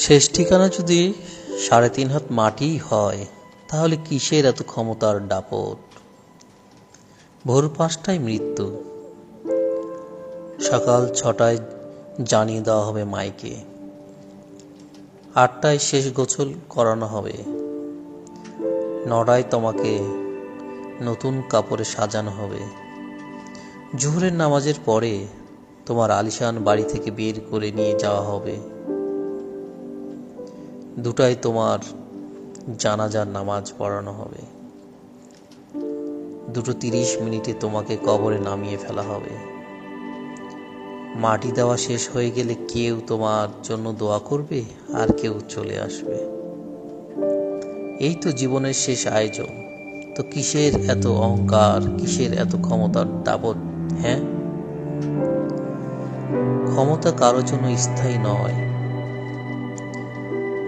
শেষ ঠিকানা যদি সাড়ে তিন হাত মাটিই হয়, তাহলে কিসের এত ক্ষমতার দাপট? ভোর পাঁচটায় মৃত্যু। সকাল ছটায় জানিয়ে দেওয়া হবে মাইকে। আটটায় শেষ গোছল করানো হবে। নটায় তোমাকে নতুন কাপড়ে সাজানো হবে। জোহরের নামাজের পরে তোমার আলিশান বাড়ি থেকে বের করে নিয়ে যাওয়া হবে। দুটায় তোমার জানাজার নামাজ পড়ানো হবে। দুটো তিরিশ মিনিটে তোমাকে কবরে নামিয়ে ফেলা হবে। মাটি দেওয়া শেষ হয়ে গেলে কেউ তোমার জন্য দোয়া করবে আর কেউ চলে আসবে। এই তো জীবনের শেষ আয়োজন। তো কিসের এত অহংকার, কিসের এত ক্ষমতার দাবত হ্যাঁ? ক্ষমতা কারও জন্য স্থায়ী নয়।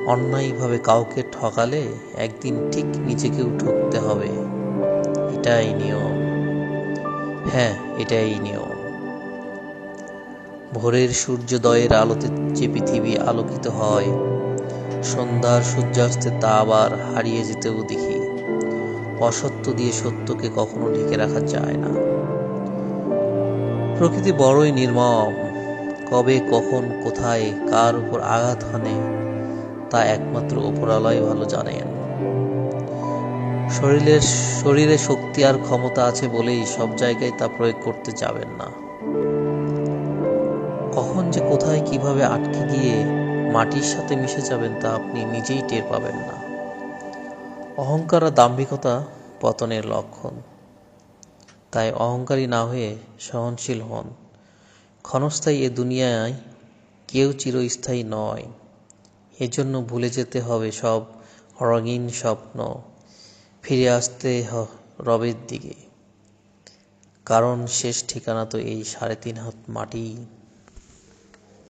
অন্যায়ভাবে কাউকে ঠকালে একদিন ঠিক নিজেকেও ঠকতে হবে। এটাই নিয়ম। হ্যাঁ এটাই নিয়ম। ভোরের সূর্যোদয়ের আলোতে যে পৃথিবী আলোকিত হয়, সন্ধ্যার সূর্যাস্তে তা আবার হারিয়ে যেতেও দেখি। অসত্য দিয়ে সত্যকে কখনো ঢেকে রাখা যায় না। প্রকৃতি বড়ই নির্মম। কবে, কখন, কোথায়, কার উপর আঘাত হানে তা একমাত্র ওপরালয় ভালো জানেন। শরীরের শরীরে শক্তি আর ক্ষমতা আছে বলেই সব জায়গায় তা প্রয়োগ করতে যাবেন না। কখন যে কোথায় কীভাবে আটকে গিয়ে মাটির সাথে মিশে যাবেন তা আপনি নিজেই টের পাবেন না। অহংকার আর দাম্ভিকতা পতনের লক্ষণ। তাই অহংকারী না হয়ে সহনশীল হন। ক্ষণস্থায়ী এ দুনিয়ায় কেউ চিরস্থায়ী নয়। এজন্য ভুলে যেতে হবে সব রঙিন স্বপ্ন। ফিরে আসতে রবের দিকে। কারণ শেষ ঠিকানা তো এই সাড়ে তিন হাত মাটি।